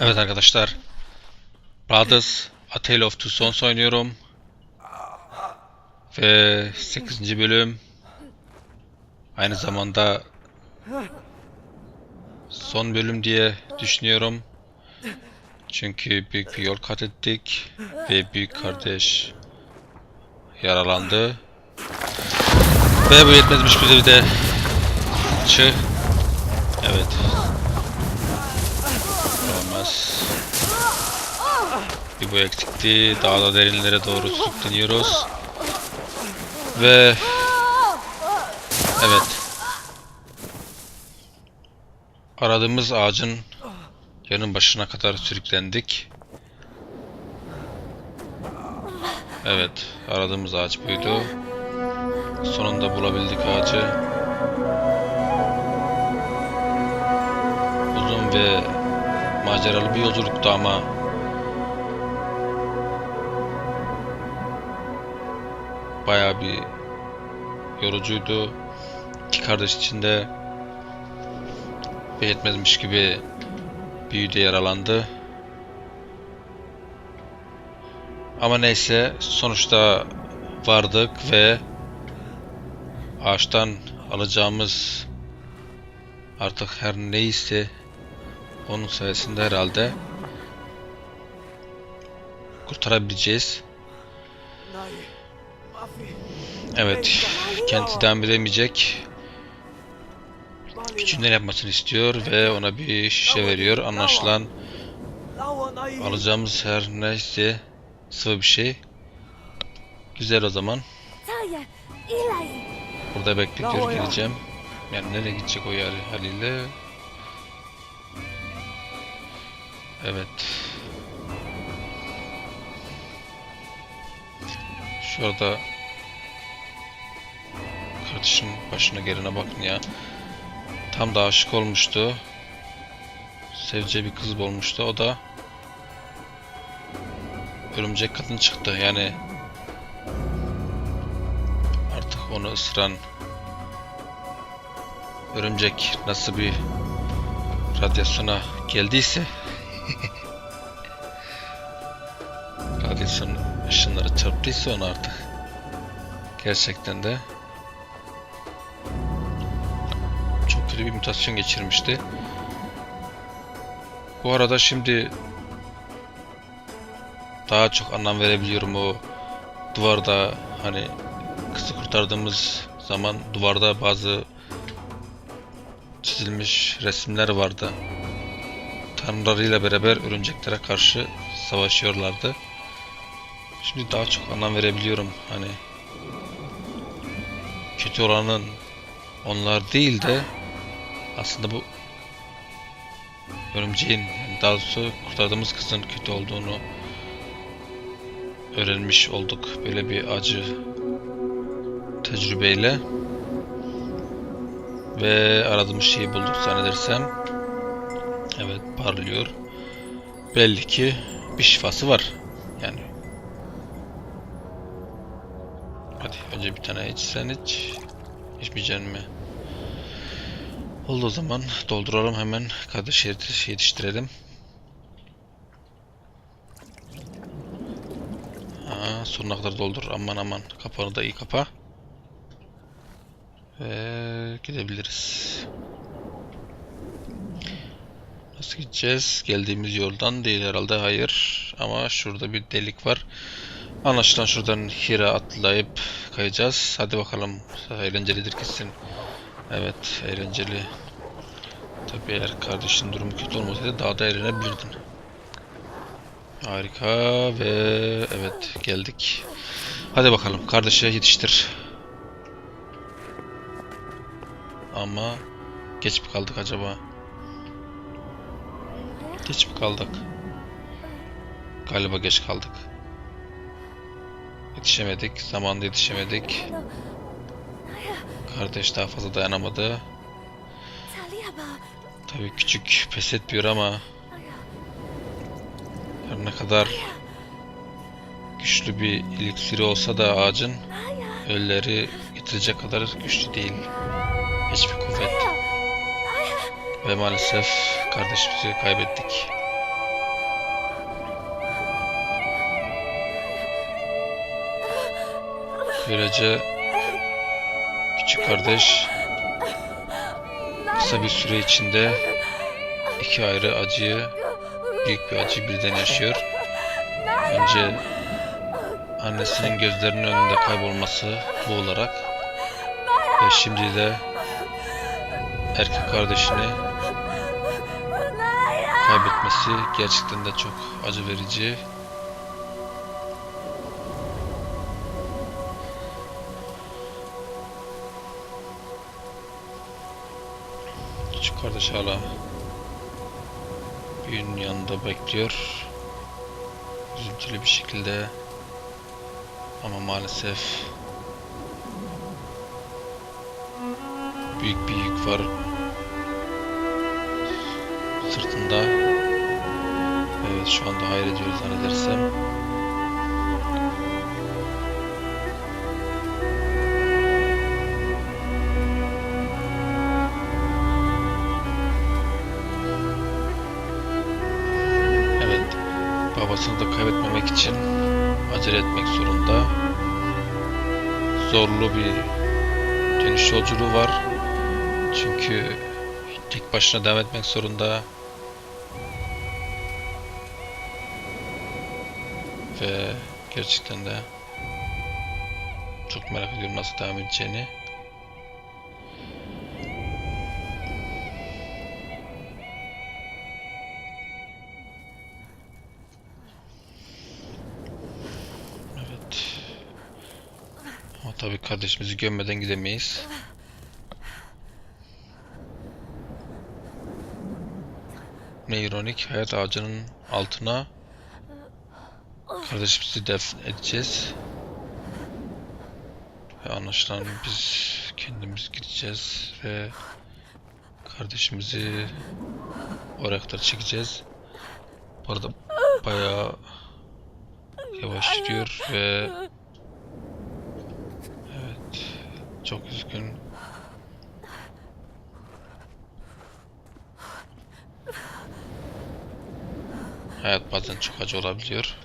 Evet arkadaşlar. Brothers A Tale of Two Sons oynuyorum. Ve 8. bölüm. Aynı zamanda son bölüm diye düşünüyorum. Çünkü büyük bir yol kat ettik ve büyük kardeş yaralandı. Ve bu yetmezmiş bize bir de çı. Evet. Olmaz. Bir bu eksikti. Daha da derinlere doğru sürükleniyoruz. Ve evet. Aradığımız ağacın yanın başına kadar sürüklendik. Evet, aradığımız ağaç buydu. Sonunda bulabildik ağacı. Uzun ve maceralı bir yolculuktu ama bayağı bir yorucuydu. İki kardeş içinde ve yetmezmiş gibi büyü de yaralandı. Ama neyse sonuçta vardık ve ağaçtan alacağımız artık her neyse onun sayesinde herhalde kurtarabileceğiz. Evet, kendisi devam edemeyecek. Küçüğünden yapmasını istiyor ve ona bir şişe veriyor. Anlaşılan alacağımız her neyse sıvı bir şey. Güzel o zaman. Burada bekliyor geleceğim. Yani nereye gidecek o yer haliyle? Evet. Şurada kardeşim başına gelene bakın ya. Tam da aşık olmuştu. Seveceği bir kız bulmuştu. O da örümcek kadın çıktı. Yani artık onu ısıran örümcek nasıl bir radyasyona geldiyse radyasyon ışınları çarptıysa onu artık gerçekten de çok kötü bir mutasyon geçirmişti. Bu arada şimdi daha çok anlam verebiliyorum o duvarda hani kızı kurtardığımız zaman duvarda bazı çizilmiş resimler vardı. Tanrılarıyla beraber örümceklere karşı savaşıyorlardı. Şimdi daha çok anlam verebiliyorum. Hani kötü olanın onlar değil de aslında bu örümceğin yani daha doğrusu kurtardığımız kızın kötü olduğunu öğrenmiş olduk böyle bir acı tecrübeyle. Ve aradığımız şeyi bulduk zannedersem. Evet parlıyor. Belli ki bir şifası var. Yani hadi önce bir tane iç sen iç içmeyeceksin mi oldu o zaman dolduralım hemen kardeş yetiş- yetiştirelim Aa, sonuna kadar doldur aman aman kapağını da iyi kapa ve gidebiliriz. Nasıl gideceğiz? Geldiğimiz yoldan değil herhalde. Hayır. Ama şurada bir delik var. Anlaşılan şuradan Hira atlayıp kayacağız. Hadi bakalım. Eğlencelidir kesin. Evet, eğlenceli. Tabii eğer kardeşin durumu kötü olmasaydı daha da eğlenebilirdin. Harika ve evet geldik. Hadi bakalım kardeşe yetiştir. Ama geç mi kaldık acaba? Geç mi kaldık? Galiba geç kaldık. Yetişemedik. Zamanında yetişemedik. Kardeş daha fazla dayanamadı. Tabii küçük pes etmiyor ama her ne kadar güçlü bir eliksiri olsa da ağacın ölüleri getirecek kadar güçlü değil. Hiçbir kuvvet. Ve maalesef kardeşimizi kaybettik. Böylece küçük kardeş kısa bir süre içinde iki ayrı acıyı, büyük bir acı birden yaşıyor. Önce annesinin gözlerinin önünde kaybolması boğularak ve şimdi de erkek kardeşini kaybetmesi gerçekten de çok acı verici. Kardeş hala büyüğünün yanında bekliyor. Üzüntülü bir şekilde ama maalesef büyük bir yük var sırtında. Evet şu anda hayır ediyor zannedersem. Zorlu bir dönüş yolculuğu var. Çünkü tek başına devam etmek zorunda. Ve gerçekten de çok merak ediyorum nasıl devam edeceğini. Tabii kardeşimizi gömmeden gidemeyiz. Ne ironik hayat ağacının altına kardeşimizi defn edeceğiz. Ve anlaşılan biz kendimiz gideceğiz ve kardeşimizi oraya kadar çekeceğiz. Bu arada bayağı yavaş gidiyor ve evet çok üzgün. Hayat bazen çok acı olabiliyor.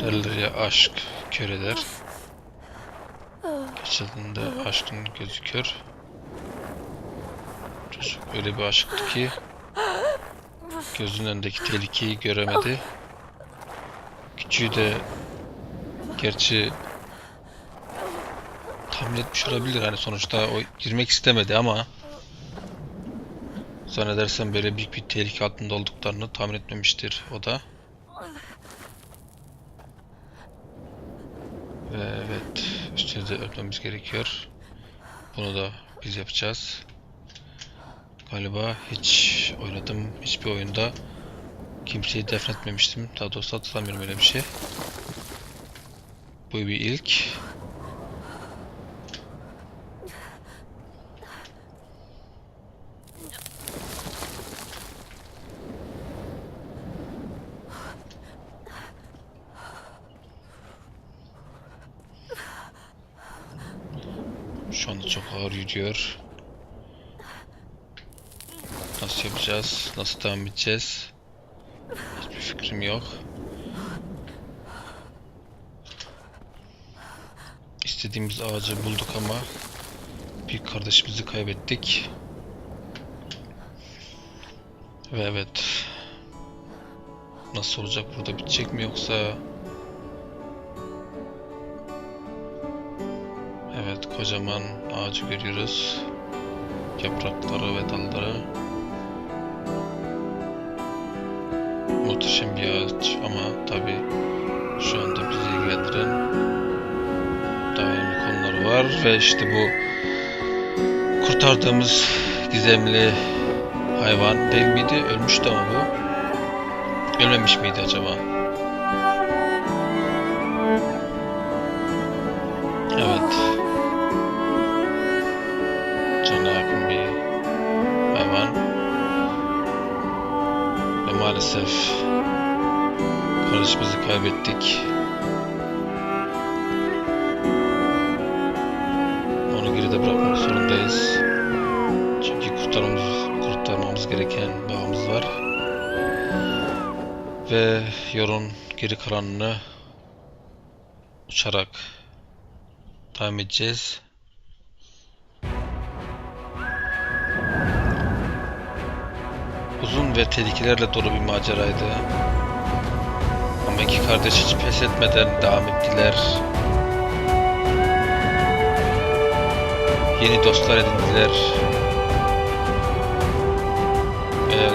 Derler ya aşk kör eder. Gerçekten de aşkın gözü kör. Çocuk öyle bir aşıktı ki gözünün önündeki tehlikeyi göremedi. Küçüğü de gerçi tahmin etmiş olabilir. Hani sonuçta o girmek istemedi ama zannedersem böyle büyük bir tehlike altında olduklarını tahmin etmemiştir o da. Ve evet üstüne de gerekiyor. Bunu da biz yapacağız. Galiba hiç oynadım hiçbir oyunda kimseyi defnetmemiştim. Daha doğrusu hatırlamıyorum öyle bir şey. Bu bir ilk. Şu anda çok ağır yürüyor. Nasıl yapacağız? Nasıl devam edeceğiz? Hiçbir fikrim yok. İstediğimiz ağacı bulduk ama bir kardeşimizi kaybettik. Ve evet. Nasıl olacak burada bitecek mi yoksa Evet kocaman ağacı görüyoruz. Yaprakları ve dalları. Muhteşem bir ağaç ama tabi şu anda bizi ilgilendiren önemli konular var ve işte bu kurtardığımız gizemli hayvan değil miydi? Ölmüştü ama bu. Ölmemiş miydi acaba? Maalesef kardeşimizi kaybettik. geride bırakmak zorundayız. Çünkü kurtarmamız, kurtarmamız gereken bağımız var. Ve yolun geri kalanını uçarak devam edeceğiz. Uzun ve tehlikelerle dolu bir maceraydı. Ama iki kardeş hiç pes etmeden devam ettiler. Yeni dostlar edindiler. Ve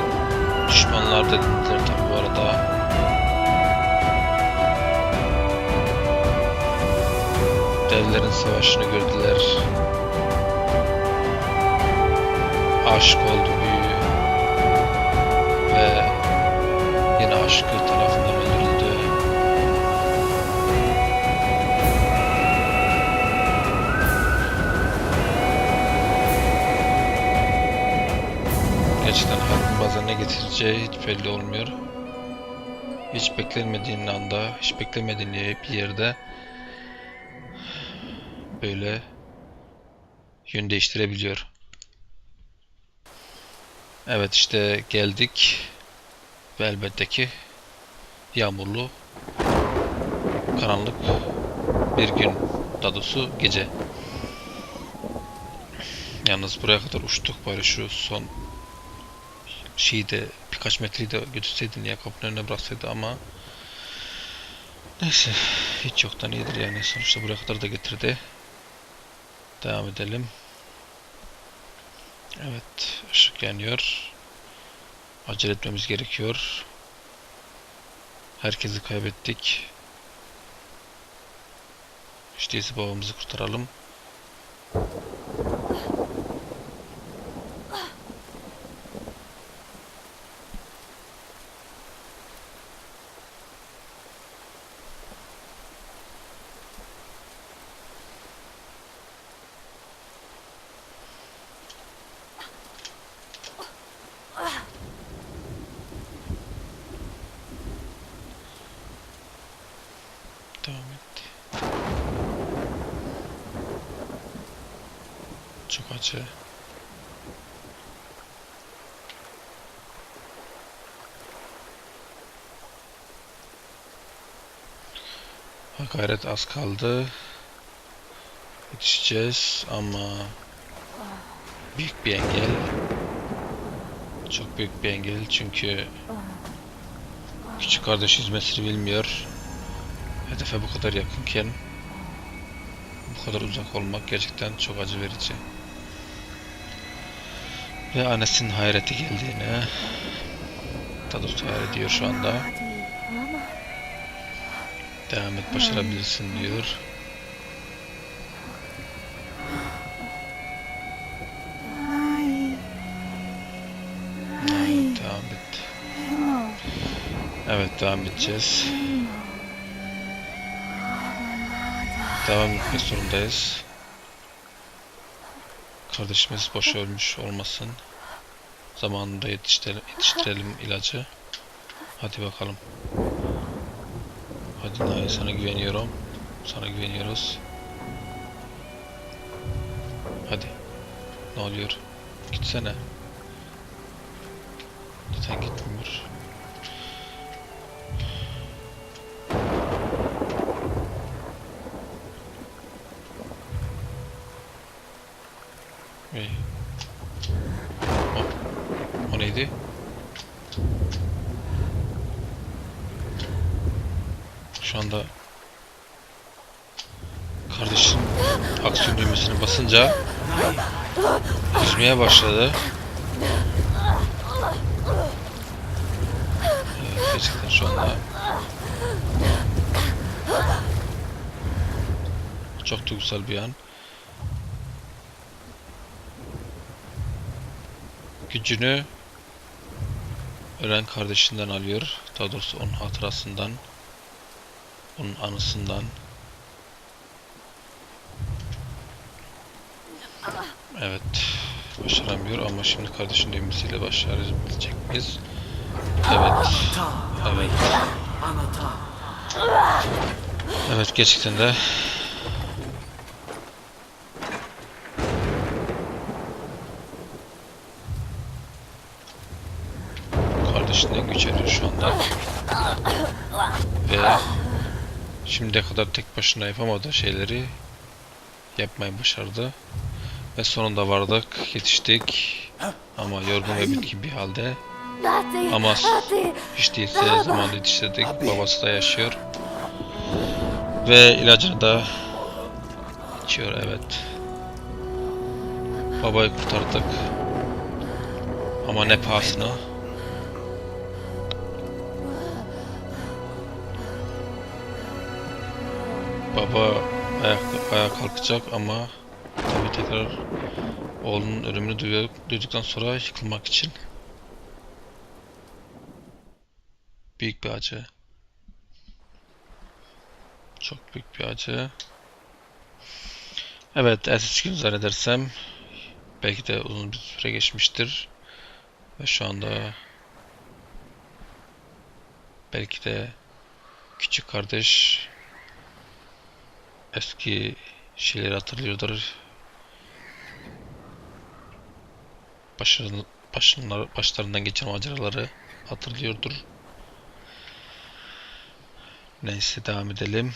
düşmanlar da edindiler tabi bu arada. Devlerin savaşını gördüler. Aşık oldu aşkı tarafından öldürüldü. Gerçekten hayatın bazen ne getireceği hiç belli olmuyor. Hiç beklenmediğin anda, hiç beklemediğin bir yerde böyle yön değiştirebiliyor. Evet işte geldik ve elbette ki yağmurlu, karanlık bir gün, daha gece. Yalnız buraya kadar uçtuk bari şu son şeyi de birkaç metreyi de götürseydin ya kapının önüne bıraksaydı ama neyse hiç yoktan iyidir yani sonuçta buraya kadar da getirdi. Devam edelim. Evet ışık yanıyor. Acele etmemiz gerekiyor. Herkesi kaybettik. İşte babamızı kurtaralım. Devam et. Çok acı. Gayret az kaldı. Yetişeceğiz ama büyük bir engel. Çok büyük bir engel çünkü küçük kardeş yüzmesini bilmiyor. Hedefe bu kadar yakınken bu kadar uzak olmak gerçekten çok acı verici. Ve annesinin hayreti geldiğini doğrusu hayal ediyor şu anda. Devam et başarabilirsin diyor. Evet, devam et. Evet devam edeceğiz. Devam etmek zorundayız. Kardeşimiz boşa ölmüş olmasın. Zamanında yetiştirelim, yetiştirelim ilacı. Hadi bakalım. Hadi Naya sana güveniyorum. Sana güveniyoruz. Hadi. Ne oluyor? Gitsene. Neden gitmiyor? Hey. Neydi? Şu anda kardeşin aksiyon düğmesine basınca yüzmeye başladı. Gerçekten şu anda çok duygusal bir an. Gücünü ölen kardeşinden alıyor. Daha doğrusu onun hatırasından, onun anısından. Evet, başaramıyor ama şimdi kardeşin düğmesiyle başarabilecek miyiz? Evet, evet. Evet gerçekten de içinden güç arıyor şu anda. Ve şimdiye kadar tek başına yapamadığı şeyleri yapmayı başardı. Ve sonunda vardık, yetiştik. Ama yorgun ve bitkin bir halde. Ama hiç değilse zamanında yetiştirdik. Babası da yaşıyor. Ve ilacını da içiyor evet. Babayı kurtardık. Ama ne pahasına. Baba ayak, ayağa kalkacak ama tabii tekrar oğlunun ölümünü duyduktan sonra yıkılmak için büyük bir acı. Çok büyük bir acı. Evet, ertesi gün zannedersem belki de uzun bir süre geçmiştir. Ve şu anda belki de küçük kardeş eski şeyleri hatırlıyordur. Başlarını, başlarına- başlarından geçen maceraları hatırlıyordur. Neyse devam edelim.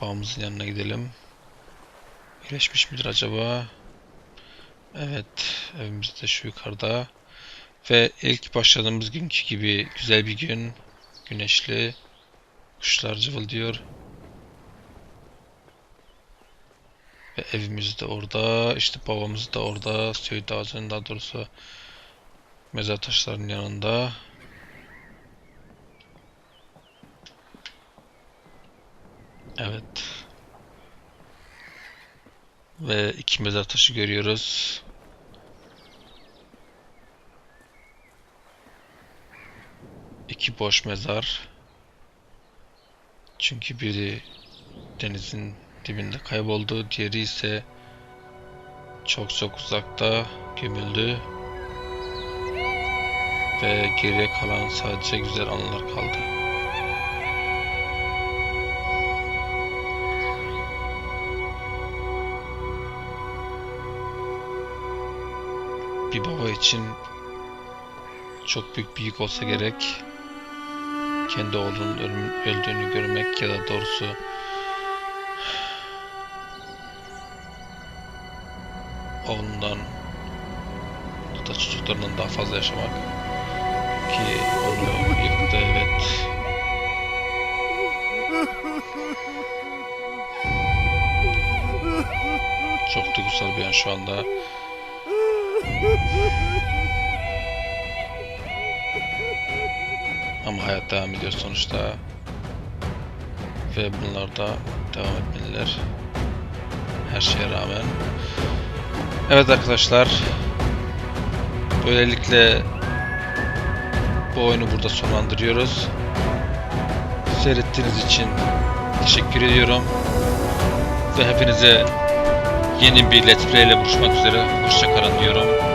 Babamızın yanına gidelim. İyileşmiş midir acaba? Evet, evimiz de şu yukarıda. Ve ilk başladığımız günkü gibi güzel bir gün. Güneşli. Kuşlar cıvıldıyor. Ve evimiz de orada. İşte babamız da orada. Söğüt ağacının daha doğrusu mezar taşlarının yanında. Evet. Ve iki mezar taşı görüyoruz. İki boş mezar. Çünkü biri denizin dibinde kayboldu, diğeri ise çok çok uzakta gömüldü. Ve geriye kalan sadece güzel anılar kaldı. bir baba için çok büyük bir yük olsa gerek. Kendi oğlunun öldüğünü görmek ya da doğrusu oğlundan ya da çocuklarından daha fazla yaşamak ki onu yıktı evet. Çok duygusal bir an şu anda. Ama hayat devam ediyor sonuçta. Ve bunlar da devam etmeliler. Her şeye rağmen. Evet arkadaşlar. Böylelikle bu oyunu burada sonlandırıyoruz. Seyrettiğiniz için teşekkür ediyorum. Ve hepinize yeni bir Let's Play ile buluşmak üzere. Hoşçakalın diyorum.